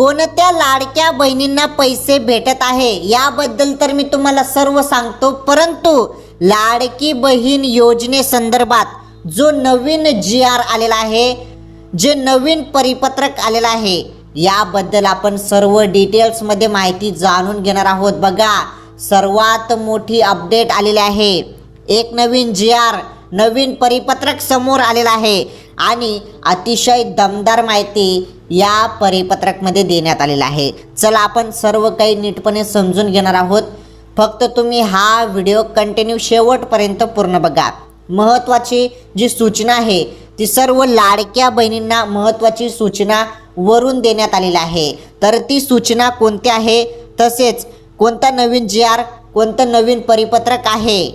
हो कोणत्या लाडक्या बहिणींना पैसे भेटत आहे. याबद्दल तर मी तुम्हाला सर्व सांगतो. परंतु लाडकी बहीण योजनेसंदर्भात जो नवीन जी आर आलेला आहे जे नवीन परिपत्रक आलेलं आहे याबद्दल आपण सर्व डिटेल्समध्ये माहिती जाणून घेणार आहोत. बघा सर्वात मोठी अपडेट आलेली आहे. एक नवीन जी आर नवीन परिपत्रक समोर आलेलं आहे. आणि अतिशय दमदार माहिती या परिपत्रकमध्ये देण्यात आलेला आहे. चला आपण सर्व काही नीटपणे समजून घेणार आहोत. फक्त तुम्ही हा व्हिडिओ कंटिन्यू शेवटपर्यंत पूर्ण बघा. महत्त्वाची जी सूचना आहे ती सर्व लाडक्या बहिणींना महत्त्वाची सूचना वरून देण्यात आलेली आहे. तर ती सूचना कोणती आहे? तसेच कोणता नवीन जी आर कोणतं नवीन परिपत्रक आहे?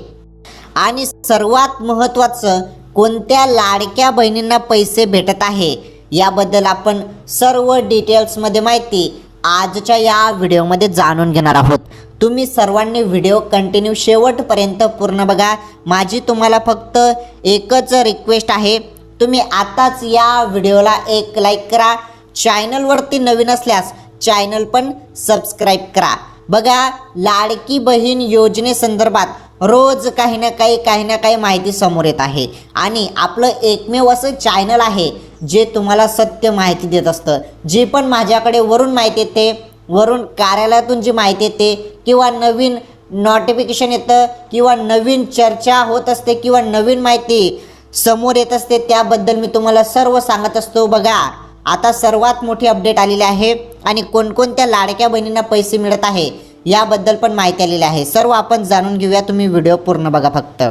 आणि सर्वात महत्त्वाचं कोणत्या लाडक्या बहिणींना पैसे भेटत आहे? याबद्दल आपण सर्व डिटेल्समध्ये माहिती आजच्या या व्हिडिओमध्ये जाणून घेणार आहोत. तुम्ही सर्वांनी व्हिडिओ कंटिन्यू शेवटपर्यंत पूर्ण बघा. माझी तुम्हाला फक्त एकच रिक्वेस्ट आहे. तुम्ही आताच या व्हिडिओला एक लाईक करा. चॅनलवरती नवीन असल्यास चॅनल पण सबस्क्राईब करा. बघा लाडकी बहीण योजनेसंदर्भात रोज काही ना काही काही ना काही माहिती समोर येत आहे. आणि आपलं एकमेव असं चॅनल आहे. जे तुम्हाला सत्य माहिती देत असतं जे पण माझ्याकडे वरून माहिती येते वरून कार्यालयातून जी माहिती येते किंवा नवीन नोटिफिकेशन येतं किंवा नवीन चर्चा होत असते किंवा नवीन माहिती समोर येत असते त्याबद्दल मी तुम्हाला सर्व सांगत असतो. बघा आता सर्वात मोठी अपडेट आलेली आहे आणि कोणकोणत्या लाडक्या बहिणींना पैसे मिळत आहे याबद्दल पण माहिती आलेली आहे. सर्व आपण जाणून घेऊया तुम्ही व्हिडिओ पूर्ण बघा फक्त.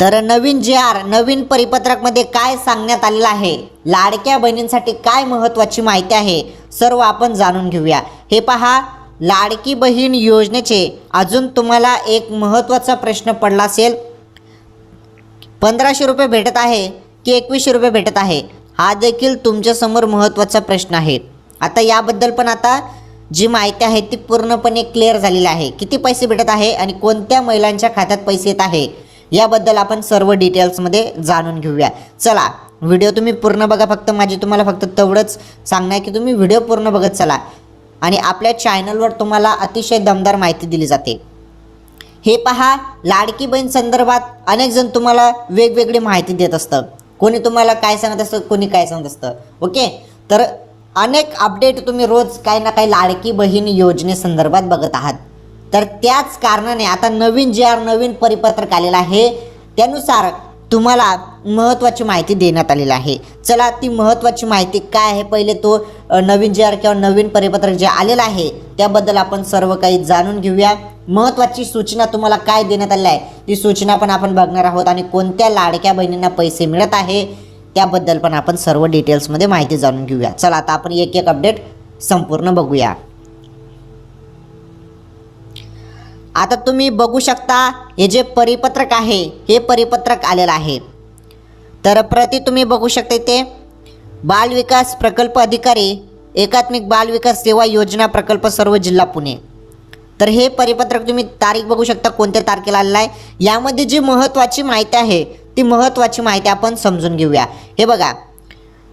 तर नवीन जे आर नवीन परिपत्रकमध्ये काय सांगण्यात आलेलं आहे? लाडक्या बहिणींसाठी काय महत्त्वाची माहिती आहे? सर्व आपण जाणून घेऊया. हे पहा लाडकी बहीण योजनेचे अजून तुम्हाला एक महत्त्वाचा प्रश्न पडला असेल. पंधराशे रुपये भेटत आहे की एकवीसशे रुपये भेटत आहे? हा देखील तुमच्यासमोर महत्त्वाचा प्रश्न आहे. आता याबद्दल पण आता जी माहिती आहे ती पूर्णपणे क्लिअर झालेली आहे. किती पैसे भेटत आहे आणि कोणत्या महिलांच्या खात्यात पैसे येत आहे? याबद्दल आपण सर्व डिटेल्समध्ये जाणून घेऊया. चला व्हिडिओ तुम्ही पूर्ण बघा फक्त. माझी तुम्हाला फक्त तेवढंच सांगणं आहे की तुम्ही व्हिडिओ पूर्ण बघत चला. आणि आपल्या चॅनलवर तुम्हाला अतिशय दमदार माहिती दिली जाते. हे पहा लाडकी बहीण संदर्भात अनेक जण तुम्हाला वेगवेगळी माहिती देत असतं. कोणी तुम्हाला काय सांगत असतं कोणी काय सांगत असतं. ओके? तर अनेक अपडेट तुम्ही रोज काही ना काही लाडकी बहीण योजनेसंदर्भात बघत आहात. तर त्याच कारणाने आता नवीन जे आर नवीन परिपत्रक आलेलं आहे त्यानुसार तुम्हाला महत्त्वाची माहिती देण्यात आलेली आहे. चला ती महत्त्वाची माहिती काय आहे? पहिले तो नवीन जे आर किंवा नवीन परिपत्रक जे आलेलं आहे त्याबद्दल आपण सर्व काही जाणून घेऊया. महत्त्वाची सूचना तुम्हाला काय देण्यात आली आहे? ती सूचना पण आपण बघणार आहोत आणि कोणत्या लाडक्या बहिणींना पैसे मिळत आहे त्याबद्दल पण आपण सर्व डिटेल्समध्ये माहिती जाणून घेऊया. चला आता आपण एक एक अपडेट संपूर्ण बघूया. आता तुम्ही बघू शकता हे जे परिपत्रक आहे हे परिपत्रक आलेलं आहे. तर प्रति तुम्ही बघू शकता ते बाल विकास प्रकल्प अधिकारी एकात्मिक बाल विकास सेवा योजना प्रकल्प सर्व जिल्हा पुणे. तर हे परिपत्रक तुम्ही तारीख बघू शकता कोणत्या तारखेला आलेलं आहे. यामध्ये जी महत्त्वाची माहिती आहे ती महत्त्वाची माहिती आपण समजून घेऊया. हे बघा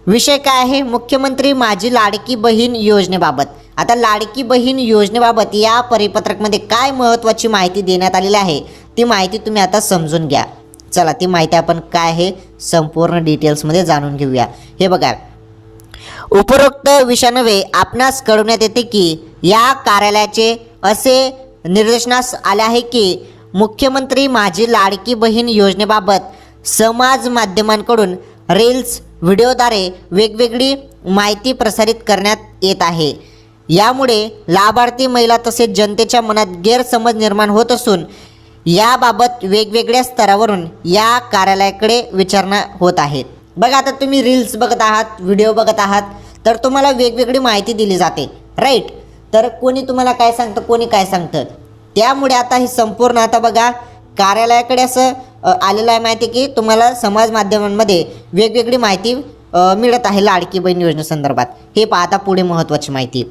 विषय काय आहे? मुख्यमंत्री माझी लाडकी बहीण योजनेबाबत. आता लाडकी बहीण योजनेबाबत या परिपत्रकमध्ये काय महत्त्वाची माहिती देण्यात आलेली आहे ती माहिती तुम्ही आता समजून घ्या. चला ती माहिती आपण काय आहे संपूर्ण डिटेल्समध्ये जाणून घेऊया. हे बघा उपरोक्त विषयानवे आपणास कळवण्यात येते की या कार्यालयाचे असे निर्देशनास आले आहे की मुख्यमंत्री माझी लाडकी बहीण योजनेबाबत समाज माध्यमांकडून रील्स व्हिडिओद्वारे वेगवेगळी माहिती प्रसारित करण्यात येत आहे. यामुळे लाभार्थी महिला तसेच जनतेच्या मनात गैरसमज निर्माण होत असून याबाबत वेगवेगळ्या स्तरावरून या कार्यालयाकडे विचारणा होत आहेत. बघा आता तुम्ही रील्स बघत आहात व्हिडिओ बघत आहात तर तुम्हाला वेगवेगळी माहिती दिली जाते राईट तर कोणी तुम्हाला काय सांगतं कोणी काय सांगतं? त्यामुळे आता ही संपूर्ण आता बघा कार्यालयाकडे असं आलेलं आहे माहिती की तुम्हाला समाज माध्यमांमध्ये वेगवेगळी माहिती मिळत आहे लाडकी बहीण योजनेसंदर्भात. हे पाहता पुढे महत्त्वाची माहिती.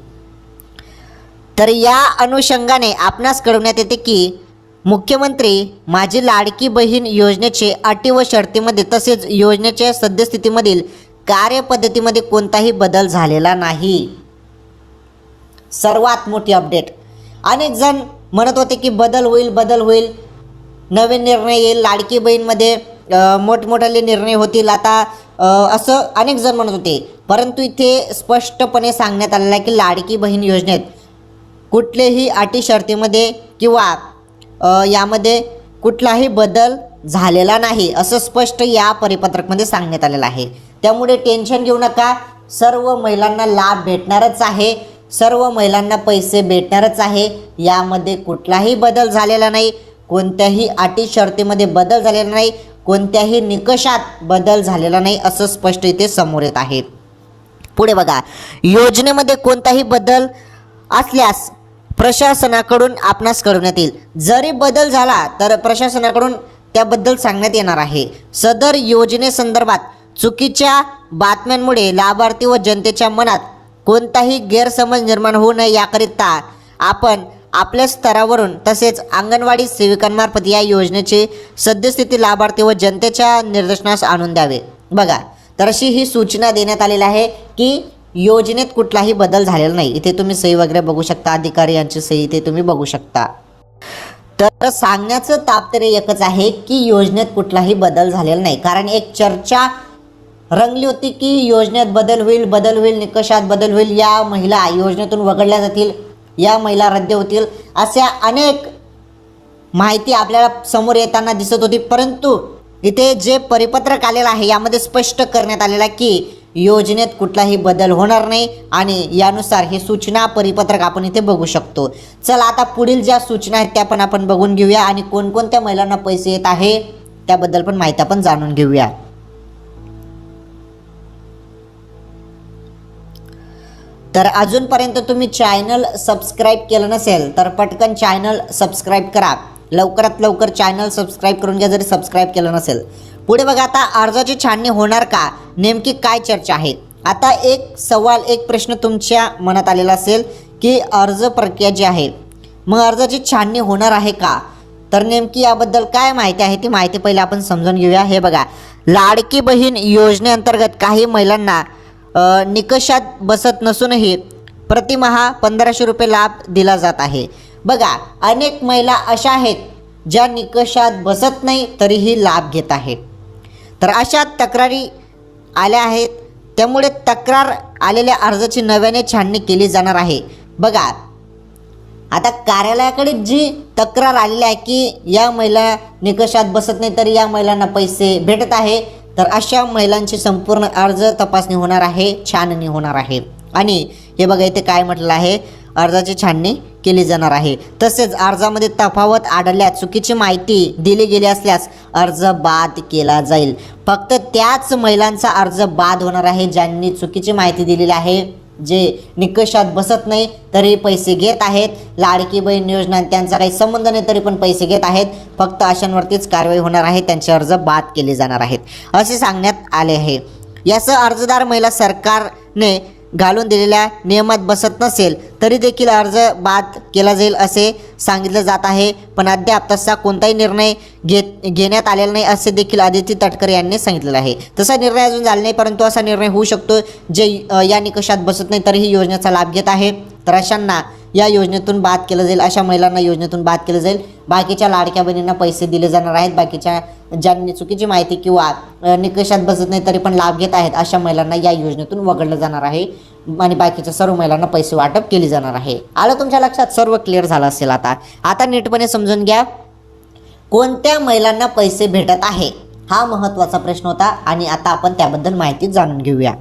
तर या अनुषंगाने आपणास कळवण्यात येते की मुख्यमंत्री माझी लाडकी बहीण योजनेचे अटी व शर्तीमध्ये तसेच योजनेच्या सद्यस्थितीमधील कार्यपद्धतीमध्ये कोणताही बदल झालेला नाही. सर्वात मोठी अपडेट. अनेक जण म्हणत होते की बदल होईल बदल होईल. नवीन निर्णय येईल. लाडकी बहीणमध्ये मोठमोठाले निर्णय होतील. आता असं अनेक जण म्हणत होते. परंतु इथे स्पष्टपणे सांगण्यात आलेलं आहे की लाडकी बहीण योजनेत कुठलेही अटी शर्तीमध्ये किंवा यामध्ये कुठलाही बदल झालेला नाही असं स्पष्ट या परिपत्रकमध्ये सांगण्यात आलेलं आहे. त्यामुळे टेन्शन घेऊ नका. सर्व महिलांना लाभ भेटणारच आहे. सर्व महिलांना पैसे भेटणारच आहे. यामध्ये कुठलाही बदल झालेला नाही. कोणत्याही अटी शर्तीमध्ये बदल झालेला नाही. कोणत्याही निकषात बदल झालेला नाही असं स्पष्ट इथे समोर येत आहे. पुढे बघा. योजनेमध्ये कोणताही बदल असल्यास प्रशासनाकडून आपणास कळवण्यात येईल जरी बदल झाला तर प्रशासनाकडून त्याबद्दल सांगण्यात येणार आहे. सदर योजनेसंदर्भात चुकीच्या बातम्यांमुळे लाभार्थी व जनतेच्या मनात कोणताही गैरसमज निर्माण होऊ नये याकरिता आपण आपल्या स्तरावरून तसेच अंगणवाडी सेविकांमार्फत या योजनेची सद्यस्थिती लाभार्थी व जनतेच्या निदर्शनास आणून द्यावे. बघा तर अशी ही सूचना देण्यात आलेली आहे की योजनेत कुठलाही बदल झालेला नाही. इथे तुम्ही सही वगैरे बघू शकता अधिकारी यांची सही इथे तुम्ही बघू शकता. तर सांगण्याचं तात्पर्य एकच आहे की योजनेत कुठलाही बदल झालेला नाही. कारण एक चर्चा रंगली होती की योजनेत बदल होईल बदल होईल निकषात बदल होईल या महिला योजनेतून वगळल्या जातील या महिला रद्द होतील अशा अनेक माहिती आपल्याला समोर येताना दिसत होती. परंतु इथे जे परिपत्रक आलेलं आहे यामध्ये स्पष्ट करण्यात आलेलं आहे की योजनेत कुठलाही बदल होणार नाही आणि यानुसार हे सूचना परिपत्रक आपण इथे बघू शकतो. चला आता पुढील ज्या सूचना आहेत त्या पण आपण बघून घेऊया आणि कोणकोणत्या महिलांना पैसे येत आहे त्याबद्दल पण माहिती आपण जाणून घेऊया. तर अजूनपर्यंत तुम्ही चॅनल सबस्क्राईब केलं नसेल तर पटकन चॅनल सबस्क्राईब करा. लवकरात लवकर चॅनल सबस्क्राईब करून घ्या जरी सबस्क्राईब केलं नसेल. पुढे बघा आता अर्जाची छाननी होणार का? नेमकी काय चर्चा आहे? आता एक सवाल एक प्रश्न तुमच्या मनात आलेला असेल की अर्ज प्रक्रिया जी आहे मग अर्जाची छाननी होणार आहे का? तर नेमकी याबद्दल काय माहिती आहे ती माहिती पहिले आपण समजून घेऊया. हे बघा लाडकी बहीण योजनेअंतर्गत काही महिलांना निकषात बसत नसूनही प्रतिमहा पंधराशे रुपये लाभ दिला जात आहे. बघा अनेक महिला अशा आहेत ज्या निकषात बसत नाही तरीही लाभ घेत आहेत. तर अशा तक्रारी आल्या आहेत. त्यामुळे तक्रार आलेल्या अर्जाची नव्याने छाननी केली जाणार आहे. बघा आता कार्यालयाकडे जी तक्रार आलेली आहे की या महिला निकषात बसत नाही तर या महिलांना पैसे भेटत आहे. तर अशा महिलांची संपूर्ण अर्ज तपासणी होणार आहे छाननी होणार आहे. आणि हे बघा इथे काय म्हटलं आहे? अर्जाची छाननी केली जाणार आहे. तसेच अर्जामध्ये तफावत आढळल्यास चुकीची माहिती दिली गेली असल्यास अर्ज बाद केला जाईल. फक्त त्याच महिलांचा अर्ज बाद होणार आहे ज्यांनी चुकीची माहिती दिलेली आहे. जे निकषात बसत नाही तरी पैसे घेत आहेत. लाडकी बहीण योजना त्यांचा काही संबंध नाही तरी पण पैसे घेत आहेत. फक्त अशांवरतीच कारवाई होणार आहे त्यांचे अर्ज बाद केले जाणार आहेत. असे सांगण्यात आले आहे. यासह अर्जदार महिला सरकारने घालून दिलेल्या नियमात बसत नसेल तरी देखील अर्ज बाद केला जाईल असे सांगितलं जात आहे. पण अद्याप तसा कोणताही निर्णय घेत घेण्यात आलेला नाही असे देखील आदिती तटकरे यांनी सांगितलेलं आहे. तसा निर्णय अजून झाला नाही परंतु असा निर्णय होऊ शकतो जे या निकषात बसत नाही तरीही योजनेचा लाभ घेत आहे. तर अशांना या योजनेतून बाद केलं जाईल अशा महिलांना योजनेतून बाद केलं जाईल. बाकीच्या लाडक्या बहिणींना पैसे दिले जाणार आहेत. बाकीच्या ज्यांनी चुकीची माहिती किंवा निकषात बसत नाही तरी पण लाभ घेत आहेत अशा महिलांना या योजनेतून वगळलं जाणार आहे. आणि बाकीच्या सर्व महिलांना पैसे वाटप केली जाणार आहे. आलं तुमच्या लक्षात? सर्व क्लिअर झालं असेल आता. आता नीटपणे समजून घ्या. कोणत्या महिलांना पैसे भेटत आहे? हा महत्त्वाचा प्रश्न होता आणि आता आपण त्याबद्दल माहिती जाणून घेऊया.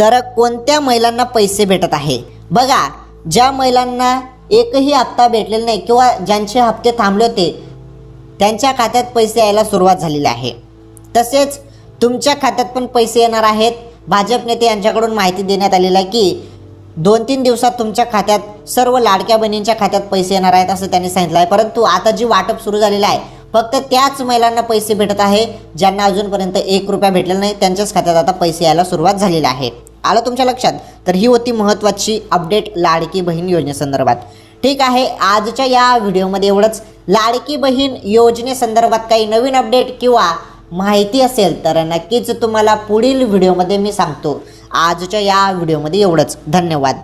तर कोणत्या महिलांना पैसे भेटत आहे? बघा ज्या महिलांना एकही हप्ता भेटलेला नाही किंवा ज्यांचे हप्ते थांबले होते त्यांच्या खात्यात पैसे यायला सुरुवात झालेली आहे. तसेच तुमच्या खात्यात पण पैसे येणार आहेत. भाजप नेते यांच्याकडून माहिती देण्यात आलेली आहे की दोन तीन दिवसात तुमच्या खात्यात सर्व लाडक्या बहिणींच्या खात्यात पैसे येणार आहेत असं त्यांनी सांगितलं आहे. परंतु आता जी वाटप सुरू झालेलं आहे फक्त त्याच महिलांना पैसे भेटत आहे ज्यांना अजूनपर्यंत एक रुपया भेटलेला नाही त्यांच्याच खात्यात आता पैसे यायला सुरुवात झालेली आहे. आलं तुमच्या लक्षात? तर ही होती महत्त्वाची अपडेट लाडकी बहीण योजनेसंदर्भात ठीक आहे आजच्या या व्हिडिओमध्ये एवढंच. लाडकी बहीण योजनेसंदर्भात काही नवीन अपडेट किंवा माहिती असेल तर नक्कीच तुम्हाला पुढील व्हिडिओमध्ये मी सांगतो. आजच्या या व्हिडिओमध्ये एवढंच. धन्यवाद.